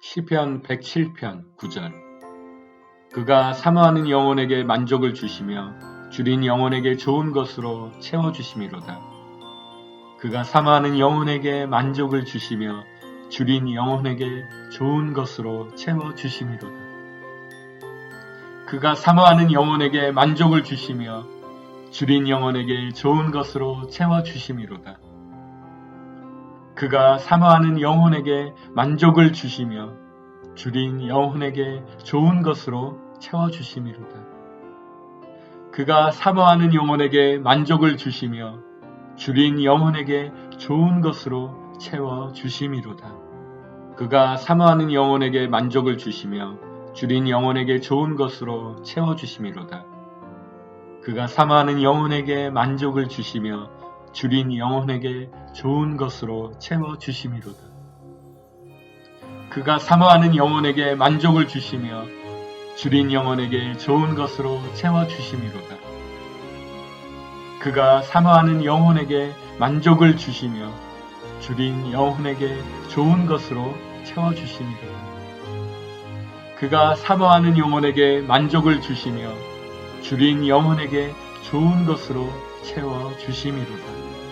시편 107편 9절 그가 사모하는 영혼에게 만족을 주시며 줄인 영혼에게 좋은 것으로 채워 주심이로다. 그가 사모하는 영혼에게 만족을 주시며 줄인 영혼에게 좋은 것으로 채워 주심이로다. 그가 사모하는 영혼에게 만족을 주시며 줄인 영혼에게 좋은 것으로 채워 주심이로다. 그가 사모하는 영혼에게 만족을 주시며 줄인 영혼에게 좋은 것으로 채워 주심이로다. 그가 사모하는 영혼에게 만족을 주시며 줄인 영혼에게 좋은 것으로 채워 주심이로다. 그가 사모하는 영혼에게 만족을 주시며 줄인 영혼에게 좋은 것으로 채워 주심이로다. 그가 사모하는 영혼에게 만족을 주시며 줄인 영혼에게 좋은 것으로 채워 주심이로다. 그가 사모하는 영혼에게 만족을 주시며 줄인 영혼에게 좋은 것으로 채워 주심이로다. 그가 사모하는 영혼에게 만족을 주시며 줄인 영혼에게 좋은 것으로 채워 주심이로다. 그가 사모하는 영혼에게 만족을 주시며 줄인 영혼에게 좋은 것으로 채워 주심이로다.